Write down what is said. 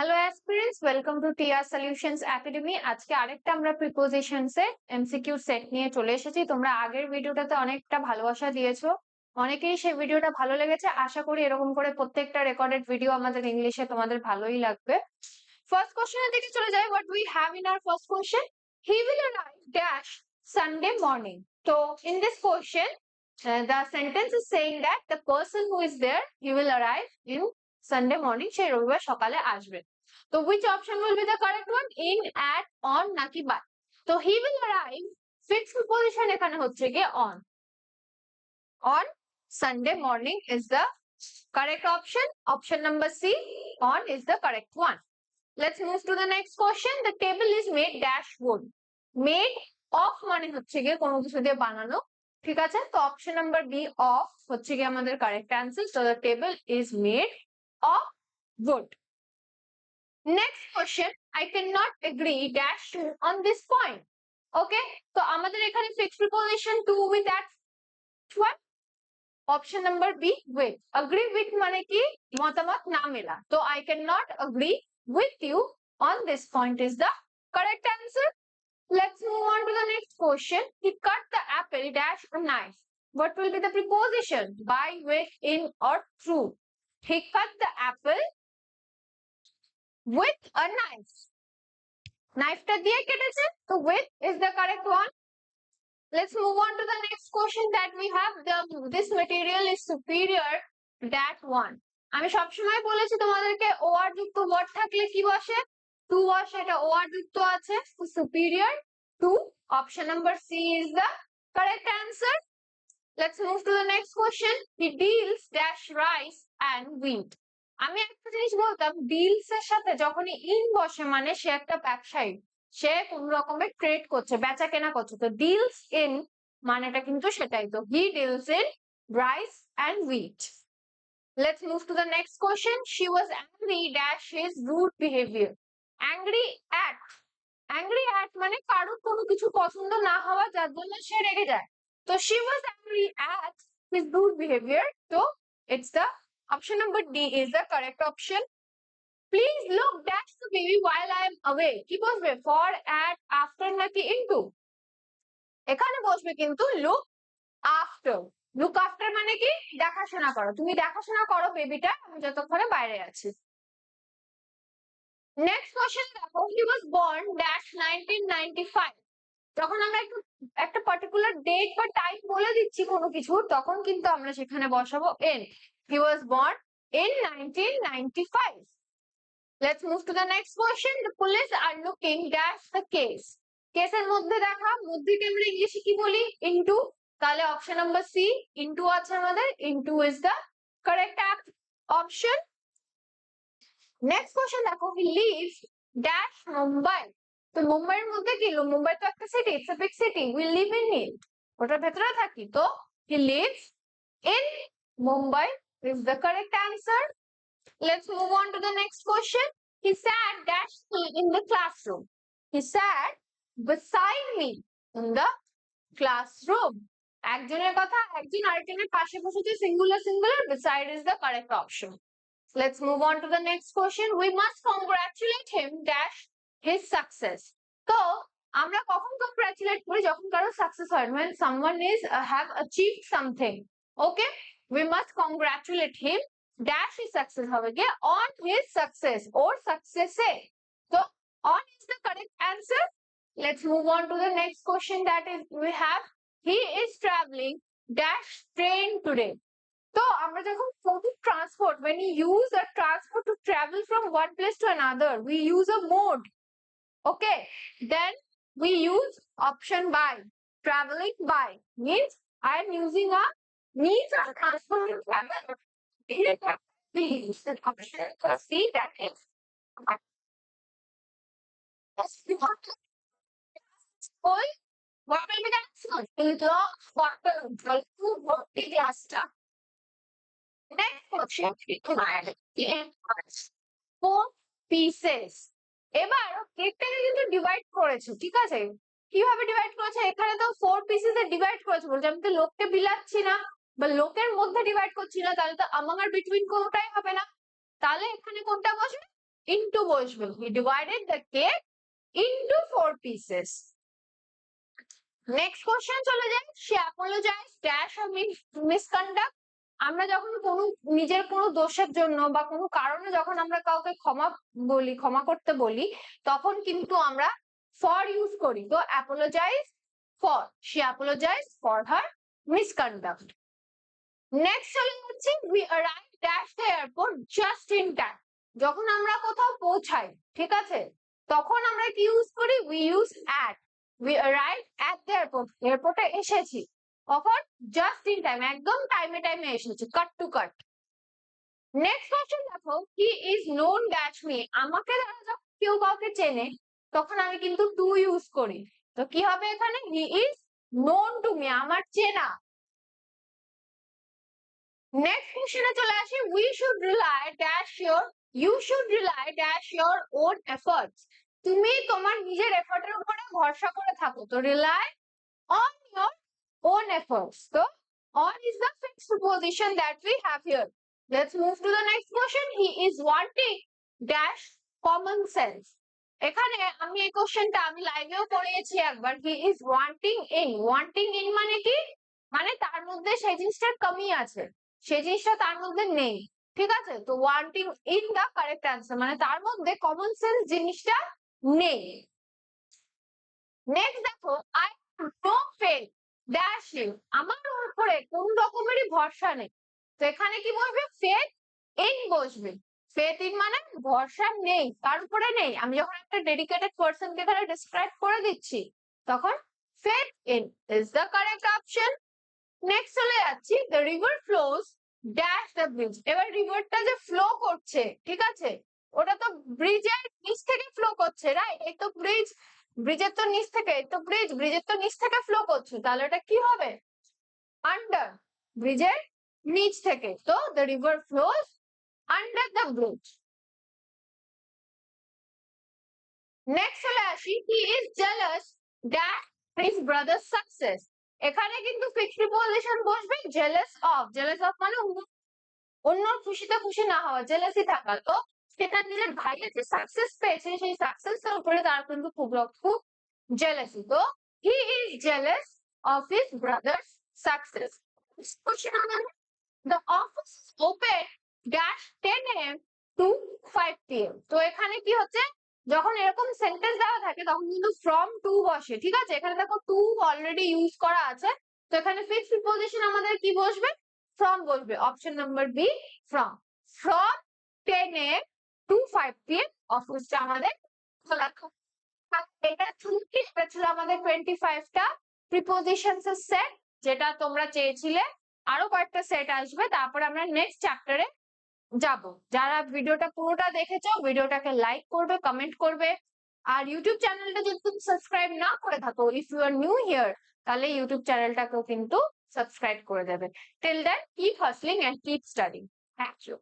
Hello aspirants welcome to TR solutions academy আজকে আরেকটা আমরা প্রিপোজিশনস এর এমসিকিউ সেট নিয়ে চলে এসেছি। তোমরা আগের ভিডিওটাতে অনেকটা ভালোবাসা দিয়েছ। অনেকেই সেই ভিডিওটা ভালো লেগেছে। আশা করি এরকম করে প্রত্যেকটা রেকর্ডেড ভিডিও আমাদের ইংলিশে তোমাদের ভালোই লাগবে। ফার্স্ট কোশ্চেনের দিকে চলে যাই। What we have in our first question he will arrive dash Sunday morning তো in this question the sentence is saying that the person who is there, he will arrive in Sunday morning সে রবিবার সকালে আসবে তো which option will be the correct one in at on নাকি by তো he will arrive fixed preposition এখানে হচ্ছে গিয়ে on on Sunday morning is the correct option option number C on is the correct one let's move to the next question the table is made dash wood made of মানে হচ্ছে গিয়ে কোনো কিছু দিয়ে বানানো ঠিক আছে তো অপশন নাম্বার বি অফ হচ্ছে গিয়ে আমাদের correct answer so the table is made of wood. Next question, I cannot agree dash on this point. Okay, তো আমাদের এখানে fixed preposition to with that one. Option number B with. Agree with মানে কি মতামত না মেলা। তো I cannot agree with you on this point is the correct answer. Let's move on to the next question. He cut the apple dash a knife. What will be the preposition? By, with, in or through? He cut the apple with a knife. নাইফটা দিয়ে কেটেছে তো with is the correct one. Let's move on to the next question that we have. The this material is superior that one. আমি সবসময় বলেছি তোমাদেরকে war যুক্ত word থাকলে কি বসে টু বসে এটা ওয়ার যুক্ত আছে superior to option number C is the correct answer. Let's move to the next question. He deals dash rice and wheat. আমি একটা জিনিস বলতাম ডিলস এর সাথে যখনই ইন বসে মানে সে একটা ব্যবসায়ী, সে কোন রকমের ট্রেড করছে, বেচা কেনা করছে। তো ডিলস ইন মানেটা কিন্তু সেটাই। তো he deals in rice and wheat let's move to the next question she was angry dash his rude behaviour angry at angry at মানে কারোর কোনো কিছু পছন্দ না হওয়া, যার জন্য সে রেগে যায়। তো she was angry at his rude behaviour তো it's the Option number D is the correct option. Please look dash the baby while I am away. কি বসবে for, at, after নাকি into. এখানে বসবে কিন্তু look after. Look after মানে কি? দেখাশোনা করো। তুমি দেখাশোনা করো বেবিটা আমি যতক্ষণে বাইরে আছি। নেক্সট কোশ্চেন দেখো হি ওয়াজ বর্ন ড্যাশ 1995 যখন আমরা একটু, একটা পার্টিকুলার ডেট বা টাইম বলে দিচ্ছি কোনো কিছু, তখন কিন্তু আমরা সেখানে বসাবো in He was born in 1995. Let's move to the next question. The police are looking dash the case. কেসের মধ্যে দেখা মধ্যেকে আমরা ইংলিশে কি বলি ইনটু তাহলে অপশন নাম্বার সি ইনটু আছে আমাদের into is the correct option next question দেখো হি লিভস ড্যাশ মুম্বাই তো মুম্বাইয়ের মধ্যে কি মুম্বাই তো একটা city it's a big city we live in it ওটার ভেতরে থাকি তো he lives in Mumbai is the correct answer. Let's move on to the next question. He sat dash me in the classroom. He sat beside me in the classroom. একজনের কথা একজন আরেকজনের পাশে বসেছে singular singular beside is the correct option. Let's move on to the next question. We must congratulate him dash his success. তো আমরা কখন congratulate করি যখন কারো সাকসেস হয় when someone is uh, have achieved something. Okay? we must congratulate him dash his success হবে গিয়ে on his success or success A so on is the correct answer let's move on to the next question that is we have he is traveling dash train today তো আমরা যখন public transport when you use a transport to travel from one place to another we use a mode okay then we use option by traveling by means I am using a means of transport to travel. Please, the option to see that is. Yes, we want to. Boy, what will be the answer? In water, the two working glass stuff. Next question, required in parts. Four pieces. এবার কেকটাকে কিন্তু divide করেছ ঠিক আছে কীভাবে divide করেছে এখানে তো ফোর পিসেস এ ডিভাইড করেছে বলছে আমি তো লোককে বিলাচ্ছি না বা লোকের মধ্যে ডিভাইড করছি না, তাহলে তো among আর বিটুইন কোনটাই হবে না? তাহলে এখানে কোনটা বসবে? ইন্টু বসবে। He divided the cake into four pieces next question চলে যাই। সে অ্যাপোলোজাইজ ড্যাশ অফ মিসকন্ডাক্ট আমরা যখন কোনো, নিজের কোনো দোষের জন্য বা কোনো কারণে যখন আমরা কাউকে ক্ষমা বলি, ক্ষমা করতে বলি, তখন কিন্তু আমরা ফর ইউজ করি। তো apologize for say apologise for her misconduct next চলে যাচ্ছে we arrive dash the airport just in time যখন আমরা কোথাও পৌঁছাই, ঠিক আছে? তখন আমরা কি ইউজ করি? We use at we arrive at the airport এয়ারপোর্টে এসেছি। কখন জাস্ট ইন টাইম একদম টাইমে টাইমে এসেছি cut to cut next question দেখো he is known dash me আমাকে দ্বারা যখন কেউ কাউকে চেনে, তখন আমি কিন্তু টু ইউজ করি। তো কি হবে এখানে? He is known to me আমার চেনা। নেক্সট কোশ্চেনে চলে আসি we should rely dash your you should rely dash your own efforts তুমি তোমার নিজের এফর্টের উপরে ভরসা করে থাকো তো rely on your own efforts. So, on is the fixed position that we have here. Let's move to the next question. He is wanting dash common sense. এখানে আমি এই কোশ্চেনটা আমি লাইভেও পড়িয়েছি একবার he is wanting in wanting in মানে কি মানে তার মধ্যে সেই জিনিসটার কমি আছে সেই জিনিসটা তার মধ্যে নেই, ঠিক আছে? তো wanting in the correct answer মানে তার মধ্যে কমন সেন্স জিনিসটা নেই। নেক্সট দেখো I no fail dash you আমার উপরে কোন রকমেরই ভরসা নেই। তো এখানে কি বসবে? ফেথ ইন বসবে। ফেথ ইন মানে ভরসা নেই তার উপরে নেই? আমি যখন একটা ডেডিকেটেড পার্সন কে এখানে ডিসক্রাইব করে দিচ্ছি, তখন faith in is the correct option যাচ্ছি the river flows dash the bridge এবার রিভারটা যে ফ্লো করছে, ঠিক আছে? ওটা তো ব্রিজের নিচ থেকে ফ্লো করছে রাইট এই তো ব্রিজ ব্রিজের তো নিচ থেকে, এই তো ব্রিজ ব্রিজের তো নিচ থেকে ফ্লো করছে। তাহলে এটা কি হবে? আন্ডার ব্রিজের নিচ থেকে। তো the river flows under the bridge next চলে আসি he is jealous that his brother success এখানে কিন্তু ফিক্সড পজিশন বসবে জেলাস অফ জেলাস অফ মানে অন্য- খুশিতে খুশি না হওয়া জেলাসি থাকা। তো সেটা নিজের ভাইয়ের যে সাকসেস পেয়েছে, সেই সাকসেস এর উপরে তার কিন্তু খুব খুব জেলাসি তো he is jealous of his brother's success question আমাদের the office open dash ten AM to five PM তো এখানে কি হচ্ছে? যখন এরকম সেন্টেন্স দেওয়া থাকে, তখন কিন্তু ফ্রম টু বসে, ঠিক আছে? এখানে দেখো টু অলরেডি ইউজ করা আছে, তো এখানে ফিক্সড পজিশন আমাদের কি বসবে? ফ্রম বসবে। Option number B from from ten M to five PM অফিসটা আমাদের খোলা। এটা কি? এটা ছিল আমাদের টোয়েন্টি ফাইভটা প্রিপোজিশনস এর সেট যেটা তোমরা চেয়েছিলে। আরও কয়েকটা সেট আসবে, তারপরে আমরা নেক্সট চ্যাপ্টারে যাব। যারা ভিডিওটা পুরোটা দেখেছ, ভিডিওটাকে লাইক করবে কমেন্ট করবে। আর ইউটিউব চ্যানেলটা যদি তুমি সাবস্ক্রাইব না করে থাকো if you are new here তাহলে ইউটিউব চ্যানেলটাকেও কিন্তু সাবস্ক্রাইব করে দেবে। Tell that keep hustling and keep studying thank you